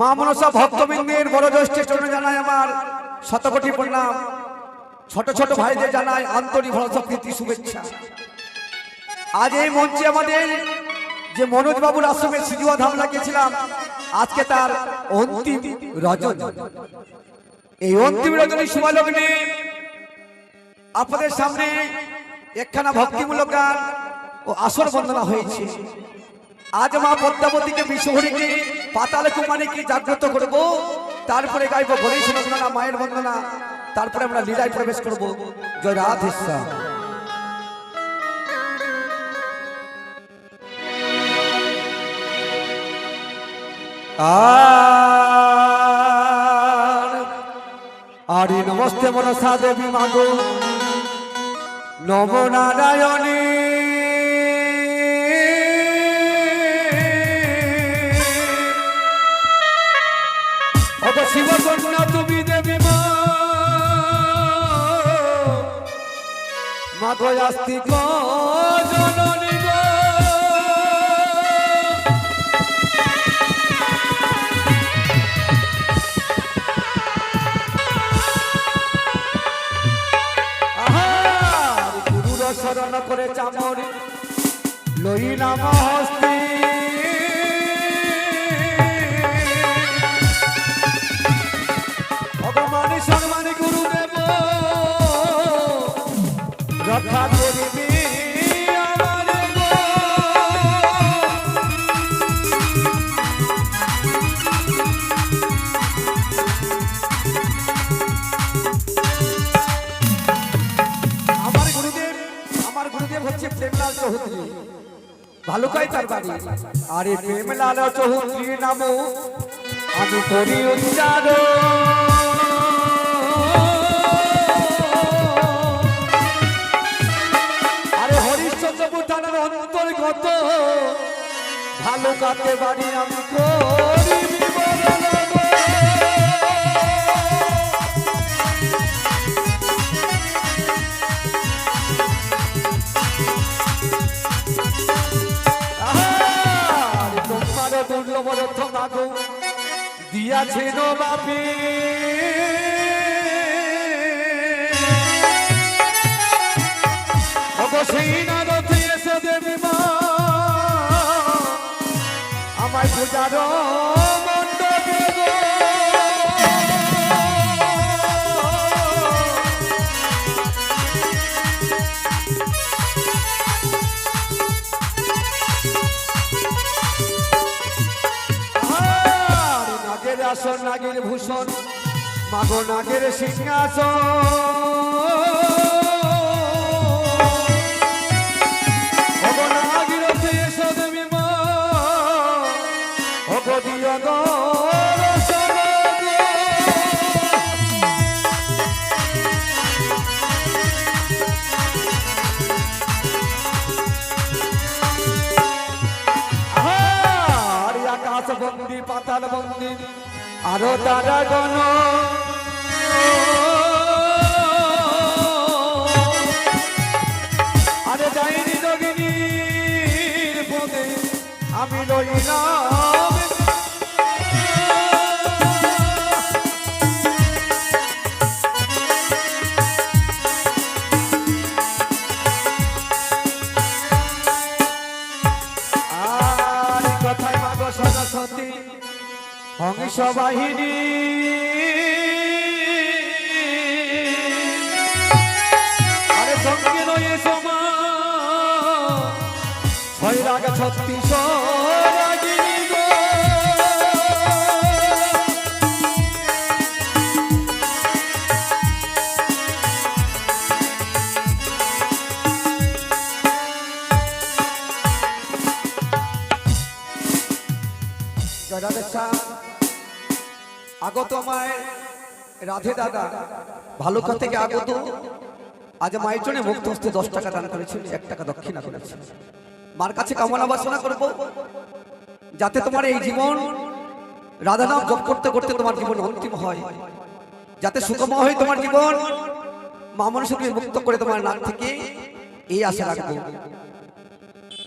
মা মনসা ভক্তবৃন্দের বড় জ্যেষ্ঠের জন্য আমার শতকোটি প্রণাম। ছোট ছোট ভাইদের জানাই আন্তরিক ভরসা প্রীতি, শুভেচ্ছা। আজ এই মঞ্চে আমাদের যে মনোজ বাবুর আশ্রমে সিজুয়া ধাম লাগিয়েছিলাম, আজকে তার অন্তিম রজন। এই অন্তিম রজনী শুভালগ্নে আপনাদের সামনে একখানা ভক্তিমূলক গান ও আসর বন্দনা হয়েছে। আজ মা পদ্মাবতীকে বিশ্বহরিকে, পাতাল কুমারীকে জাগ্রত করব। তারপরে গাইব গণেশ বন্দনা মায়ের বন্দনা। তারপরে আমরা লীলায় প্রবেশ করব। জয় রাধেশ্যাম আর নমস্তে মনসা দেবী মাগো। নম নারায়ণী। অত শিব কন্যা তুমি দেবী মা। মাগো আস্তিক জননী শরণ করে চামর লই নাম হস্তি। গুরুদেব। ভালুকাই তার বাড়ি? আরে প্রেমলাল চৌধুরী নাম আমি করি উচ্চার অন্তর্গত ভালুকাতে বাড়ি আমি করি তোমার দুর্লভ রথ মাগো দিয়াছেন বাপি নাগের আসন নাগের ভূষণ মাগো নাগের সিংহাসন। পাতাল বন্দি। আরও তারা গণ। আরে যাইনি যোগিনীর পদে আমি লইলাম হংস বাহিনী আরে ছত্রিশ আগত আমায়। রাধে দাদা ভালুকা থেকে আগত। আজ মায়ের জন্য মুক্ত হস্তে দশ টাকা দান করেছিল, এক টাকা দক্ষিণা করেছে মার কাছে কামনা বাসনা করব, যাতে তোমার এই জীবন রাধা নাম জপ করতে করতে তোমার জীবন অন্তিম হয়। যাতে সুখময় হয় তোমার জীবন, মা মানুষকে মুক্ত করে তোমার নাক থেকে এই আশা রাখব।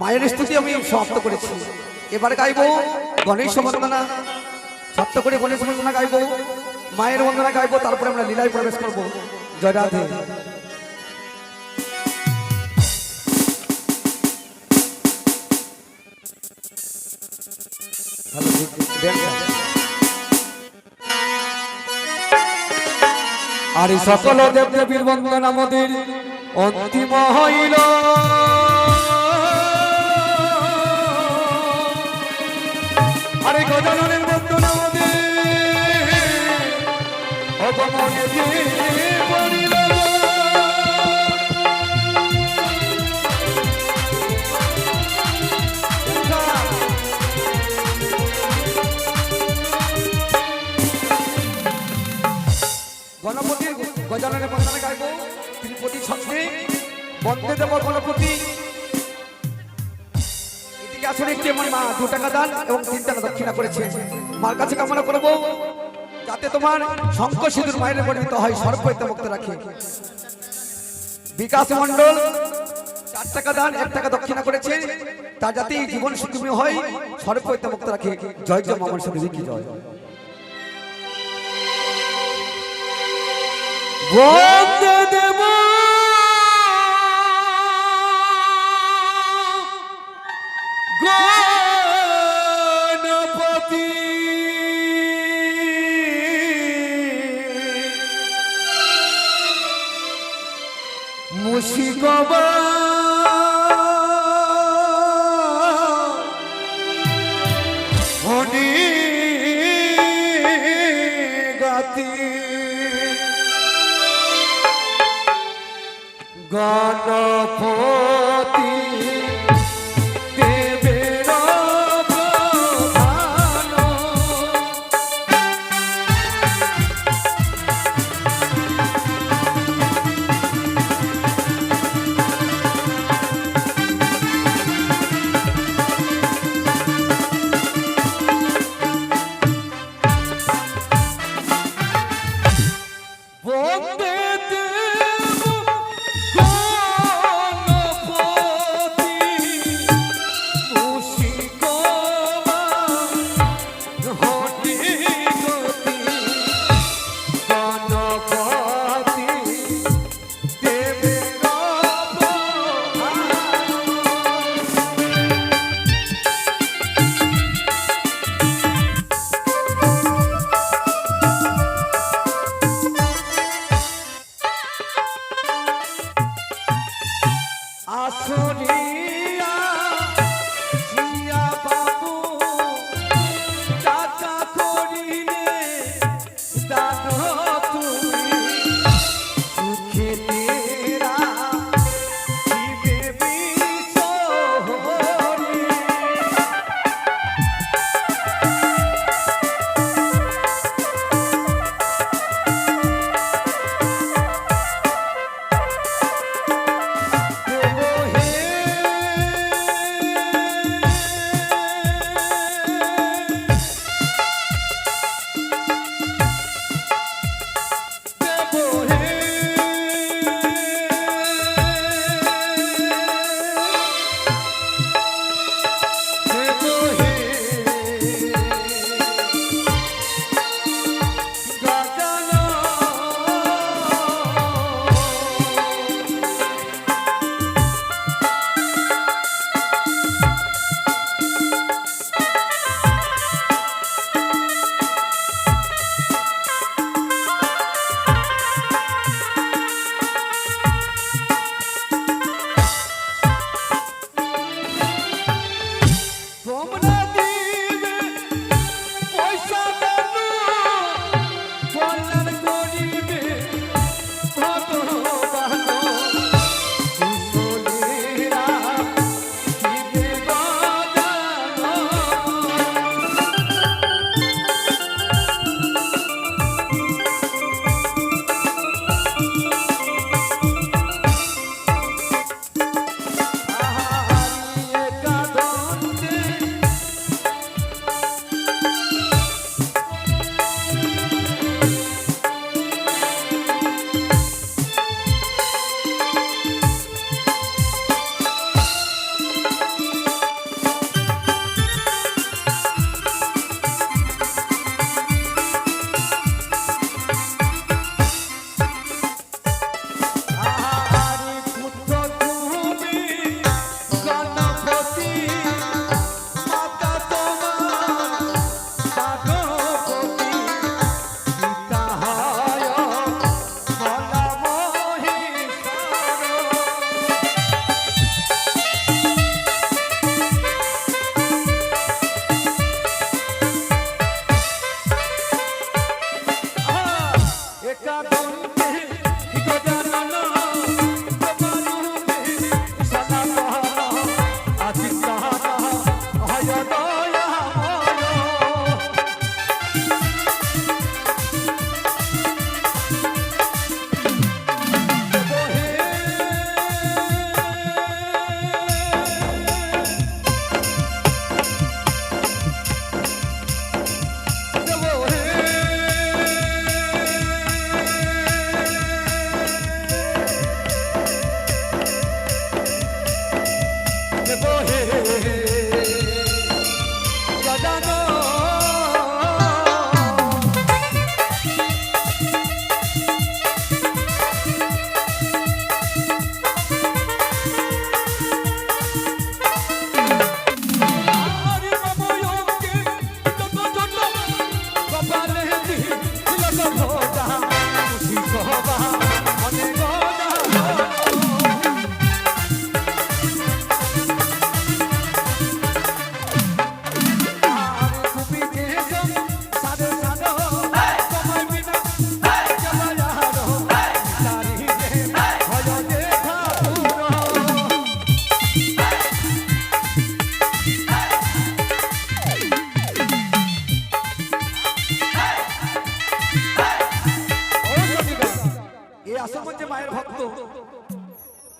মায়ের স্তুতি আমি সমাপ্ত করেছি। এবার গাইবো গণেশ বন্দনা সত্য করে গণেশ বন্দনা গাইবো, মায়ের বন্দনা গাইবো, তারপরে আমরা লীলায় প্রবেশ করব। জয় রাধে। আর সকল দেব দেবীর বন্দন আমাদের অন্তিম হইল। গণপতির গজাননের বন্দনা গাইব তিরুপতি ছন্দে বন্দে দেব গণপতি। এদিকে আসলে মা, দু টাকা দান এবং তিন টাকা দক্ষিণা করেছে। মার কাছে কামনা করব। যাতে তোমার শঙ্খ সিঁদুর মায়ের পরিণত হয় সর্বৈতে মুক্ত রাখে। বিকাশ মণ্ডল চার টাকা দান এক টাকা দক্ষিণা করেছে। তা যাতে এই জীবন সুখমী হয় সর্বৈতে মুক্ত রাখে। জয় জয় মামার সাথে কি জয়। দেব। মুশিকবা মনি গাতি। গণপতি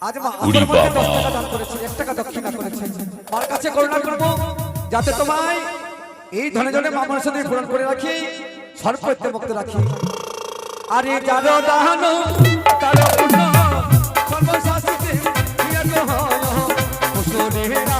আজ মা আমার মধ্যে। দশ টাকা দান করেছে এক টাকা দক্ষিণা করেছে। মার কাছে করুণা করব যাতে তোমায় এই ধনে ধনে মা মানুষদের পূরণ করে রাখি সর্বত্র মুক্ত রাখি। আরে যারো দাহান তারো হয় কুশলেরা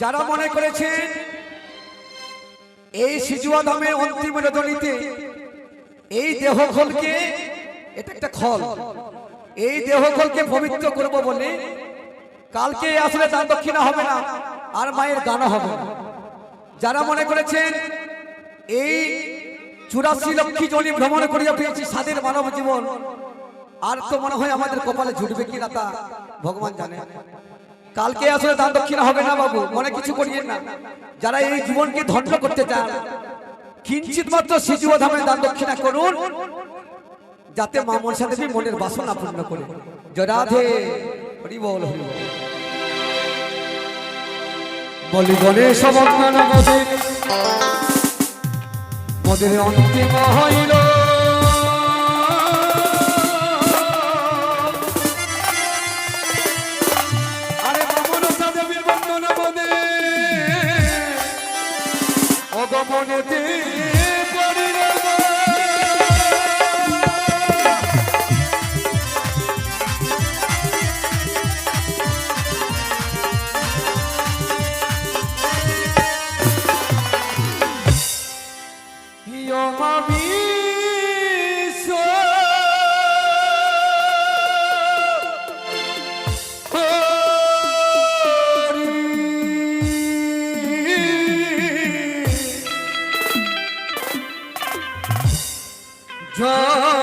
যারা মনে করেছেন এই সিজুয়া ধামের অন্তিম রজনীতে এই দেহ খোলকে এটা একটা খল। এই দেহ খোলকে পবিত্র করব বলে কালকে আসলে দান দক্ষিণা হবে না আর মায়ের গানও হবে না। যারা মনে করেছেন এই চুরাশি লক্ষী জনি ভ্রমণ করিয়া পেয়েছি স্বাদের মানব জীবন আর তো মনে হয় আমাদের কপালে জুটবে কিনা তা ভগবান জানে। কালকে আসলে দান দক্ষিণা হবে না বাবু, মনে কিছু করিয়েন না। যারা এই জীবনকে ধন্য করতে চান, কিঞ্চিত মাত্র শিশু ধামে দান দক্ষিণা করুন, যাতে মা মনসা দেবী মনের বাসনা পূর্ণ করে। জরাধে রাধে, হরি বল হরি বল। বলি গণেশ মোদের অন্তিম হইল। Oh.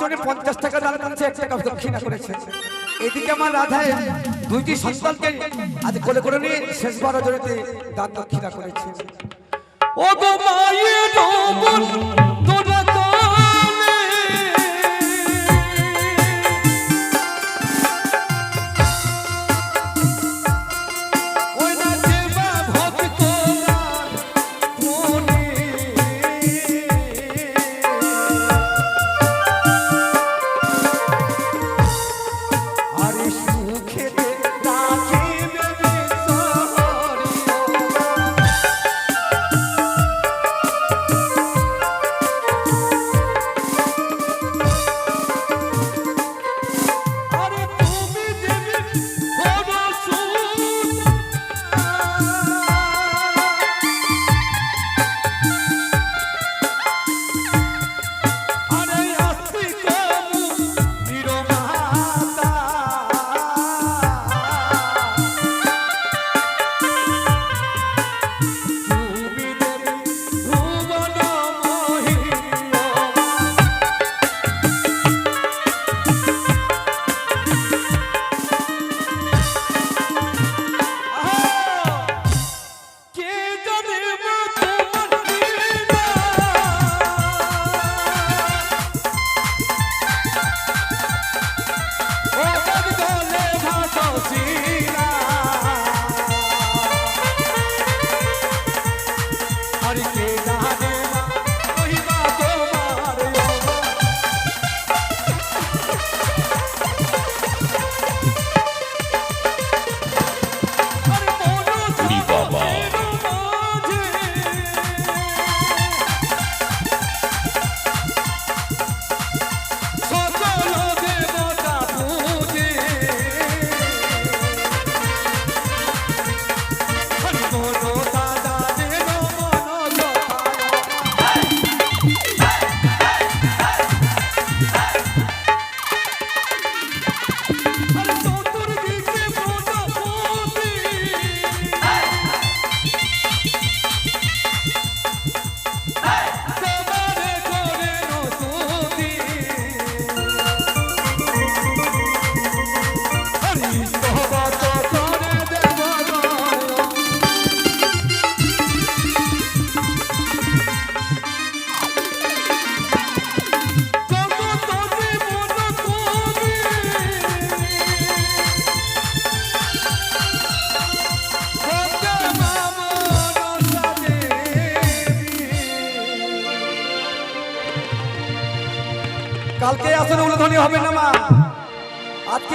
জন্য পঞ্চাশ টাকা দান করছে, এক টাকা দক্ষিণা করেছে। এদিকে আমার রাধায় দুইটি সন্তানকে আজ কোলে করে নিয়ে শেষ শেষবার জড়িতে দান দক্ষিণা করেছে। ও গো মায়ের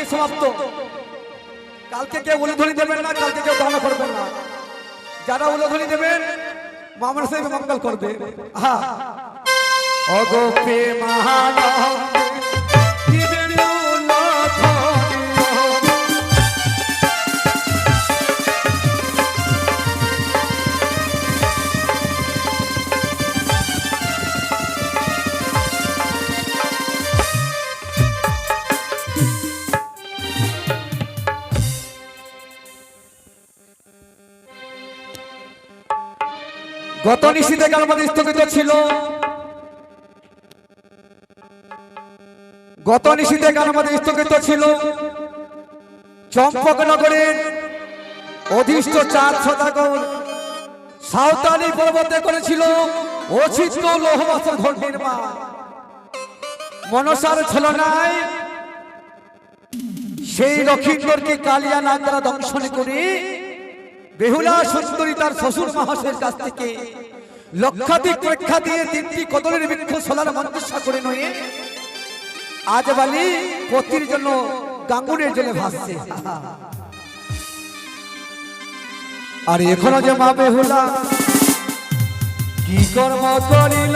আজকে সমাপ্ত। কালকে কেউ উলুধ্বনি দেবেন না, কালকে কেউ ধারণা করবেন না। যারা উলুধ্বনি দেবেন মামার সাহেব মঙ্গল করবে। হ্যাঁ অগোপে পে দিবেন গত নিশীতে কাল আমাদের স্থগিত ছিল। গত কাল আমাদের স্থগিত ছিল। চম্পকনগরের অধিষ্ঠ চার শতাগর সাঁওতালি পর্বতে করেছিল অচিত্র লোহবাসর ঘর নির্মাণ। মনসার সেই লক্ষিন্দরকে কালিয়া নাগ দ্বারা দংশন করে বেহুলা সুন্দরী তার শ্বশুর মহাশয়ের কাছ থেকে লক্ষাধিক প্রেক্ষা দিয়ে তিনটি কদলের বৃক্ষ সোলার মন্ত্রসা করে নয়ে আজ বালি পতির জন্য গাঙ্গুনের জলে ভাসছে। আর এখনও যে মা বেহুলা কি কর্ম করিল?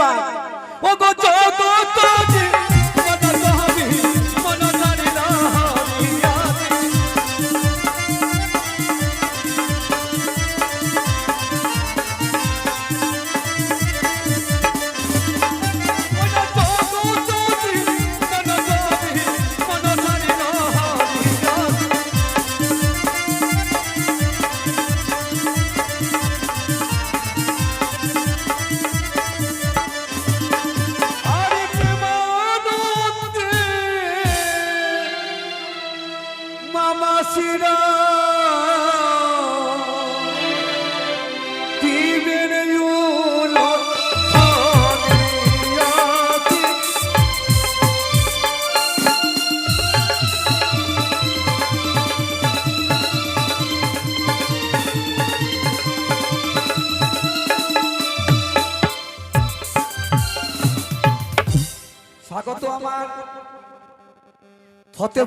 বাই ও গো চোখ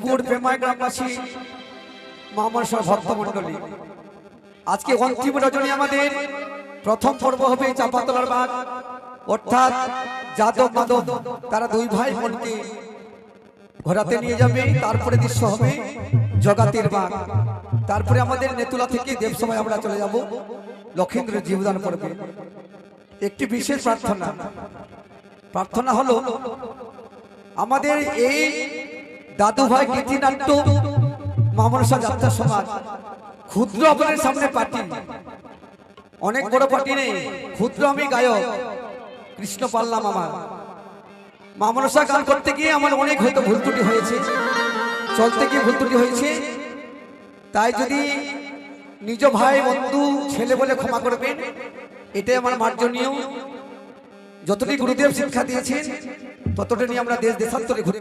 গুড় প্রেমায় গ্রামবাসী মহামান সহ আজকে অন্তিম রজনী আমাদের। প্রথম পর্ব হবে চাপাতলার বাঘ। অর্থাৎ যাদব মাধব তারা দুই ভাই বোনকে ঘোরাতে নিয়ে যাবে, তারপরে দৃশ্য হবে জগাতের বাঘ। তারপরে আমাদের নেতুলা থেকে দেবসময় আমরা চলে যাব লক্ষেন্দ্র জীবদান করবে একটি বিশেষ প্রার্থনা। প্রার্থনা হলো, আমাদের এই দাদু ভাই গীতিনাট্য মামনসা যাত্রা সমাজ ক্ষুদ্র আপনাদের সামনে পার্টি। অনেক বড় পার্টি নেই ক্ষুদ্র আমি গায়ক কৃষ্ণ পাল্লাম আমার। মামলসা গান করতে গিয়ে আমার অনেক হয়তো ভুল ত্রুটি হয়েছে চলতে গিয়ে ভুল ত্রুটি হয়েছে। তাই যদি নিজ ভাই বন্ধু ছেলে বলে ক্ষমা করবেন এটাই আমার মার্জনীয়। যতটি গুরুদেব শিক্ষা দিয়েছেন ততটা নিয়ে আমরা দেশ দেশান্তরে ঘুরে